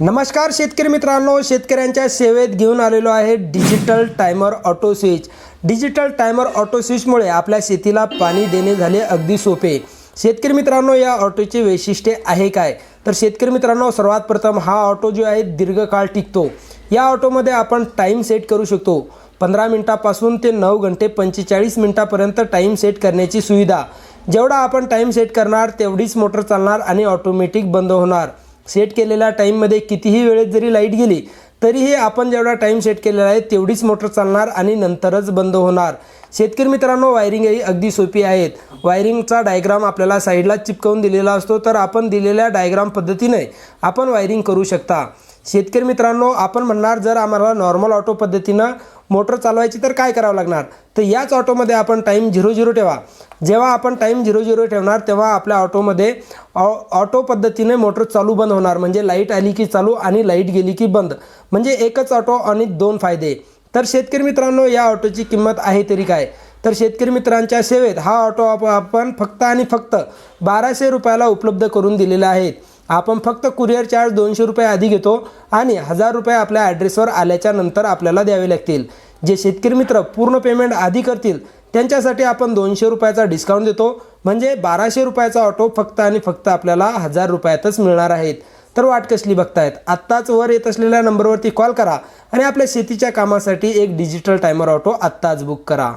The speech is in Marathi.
नमस्कार शेतकरी मित्रांनो शेतकऱ्यांच्या सेवेत घेऊन आलेलो आहे digital timer auto switch. Digital timer auto स्विचमुळे आपल्या शेतीला पाणी देणे झाले अगदी सोपे. शेतकरी मित्रांनो या ऑटोचे वैशिष्ट्ये आहे काय? तर शेतकरी मित्रांनो सर्वात प्रथम हा ऑटो जो आहे दीर्घकाळ टिकतो. या ऑटोमध्ये आपण टाईम सेट करू शकतो. पंधरा मिनटापासून ते नऊ घंटे पंचेचाळीस मिनटापर्यंत टाईम सेट करण्याची सुविधा. जेवढा आपण टाईम सेट करणार तेवढीच मोटर चालणार आणि ऑटोमॅटिक बंद होणार. सेट केलेल्या टाईममध्ये कितीही वेळेत जरी लाइट गेली तरीही आपण जेवढा टाईम सेट केलेला आहे तेवढीच मोटर चालणार आणि नंतरच बंद होणार. शेतकरी मित्रांनो वायरिंग ही अगदी सोपी आहेत. वायरिंगचा डायग्राम आपल्याला साईडला चिपकवून दिलेला असतो तर आपण दिलेल्या डायग्राम पद्धतीने आपण वायरिंग करू शकता. शेतकरी मित्रांनो आपण म्हणणार जर आम्हाला नॉर्मल ऑटो पद्धतीनं मोटर चालवायची तर काय करावं लागणार? तर याच ऑटोमध्ये आपण टाईम झिरो झिरो ठेवा. जेव्हा आपण टाईम झिरो झिरो ठेवणार तेव्हा आपल्या ऑटोमध्ये ऑ- ऑटो पद्धतीने मोटर चालू बंद होणार. म्हणजे लाइट आली की चालू आणि लाइट गेली की बंद. म्हणजे एकच ऑटो आणि दोन फायदे. तर शेतकरी मित्रांनो या ऑटोची किंमत आहे तरी काय? तर शेतकरी मित्रांच्या सेवेत हा ऑटो आपण फक्त आणि फक्त बाराशे रुपयाला उपलब्ध करून दिलेला आहे. आपण फक्त कुरिअर चार्ज दोनशे रुपये आधी घेतो आणि हजार रुपये आपल्या ॲड्रेसवर आल्याच्यानंतर आपल्याला द्यावे लागतील. जे शेतकरी मित्र पूर्ण पेमेंट आधी करतील त्यांच्यासाठी आपण दोनशे रुपयाचा डिस्काउंट देतो. म्हणजे बाराशे रुपयाचा ऑटो फक्त आणि फक्त आपल्याला हजार रुपयातच मिळणार आहेत. तर वाट कसली बघतायत? आत्ताच वर येत असलेल्या नंबरवरती कॉल करा आणि आपल्या शेतीच्या कामासाठी एक डिजिटल टायमर ऑटो आत्ताच बुक करा.